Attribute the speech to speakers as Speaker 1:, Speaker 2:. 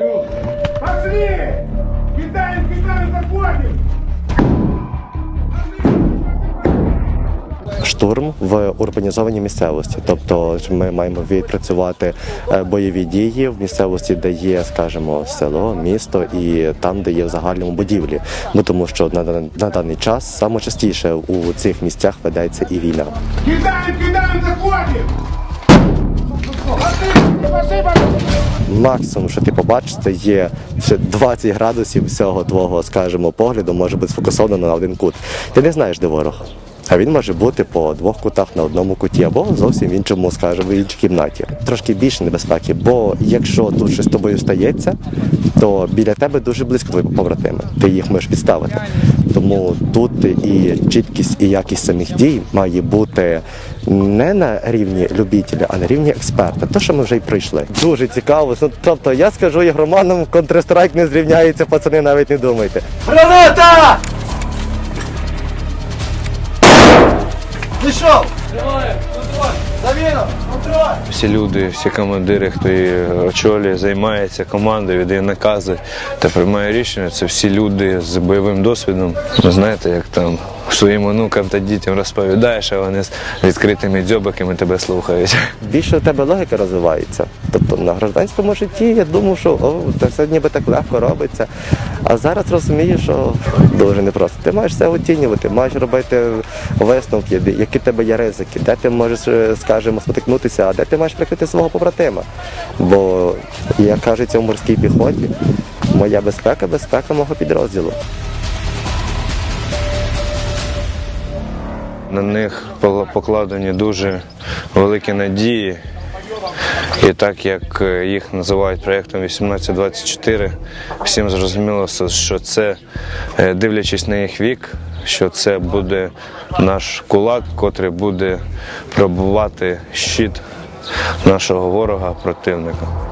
Speaker 1: Пошли! Кидаем, кидаем, заходим!
Speaker 2: штурм в урбанізованій місцевості. Тобто ми маємо відпрацювати е, бойові дії в місцевості, де є, скажімо, село, місто і там, де є в загальному будівлі. Ну тому що на, дан- на даний час саме частіше у цих місцях ведеться і війна.
Speaker 1: Кидаем, кидаем, заходим!
Speaker 2: Максимум, що ти побачиш, це є ще 20 градусів всього твого, скажімо, погляду може бути сфокусовано на один кут. Ти не знаєш, де ворог. А він може бути по двох кутах на одному куті, або зовсім в іншому, скажімо, в іншій кімнаті. Трошки більше небезпеки, бо якщо тут щось з тобою стається, то біля тебе дуже близько твої побратими. Ти їх можеш підставити. Тому тут і чіткість, і якість самих дій має бути не на рівні любителя, а на рівні експерта. То, що ми вже й прийшли. Дуже цікаво. Ну, тобто, я скажу ігроманам, Counter-Strike не зрівняється, пацани, навіть не думайте.
Speaker 3: Граната! Пішов! Завіно!
Speaker 4: Всі люди, всі командири, хто її очолює, займається командою, віддає накази та приймає рішення. Це всі люди з бойовим досвідом. Ви знаєте, як там своїм онукам та дітям розповідаєш, а вони з відкритими дзьобиками тебе слухають.
Speaker 2: Більше у тебе логіка розвивається. Тобто на гражданському житті я думав, що о, це все ніби так легко робиться. А зараз розумію, що дуже непросто. Ти маєш все оцінювати, маєш робити висновки, які в тебе є ризики, де ти можеш, е, скажімо, спотикнутися, а де ти маєш прикрити свого побратима. Бо, як кажеться в морській піхоті, моя безпека безпека мого підрозділу.
Speaker 4: На них покладені дуже великі надії. І так як е, їх називають проєктом 1824, всім зрозуміло, що це, е, дивлячись на їх вік, що це буде наш кулак, котрий буде пробувати щит нашого ворога противника.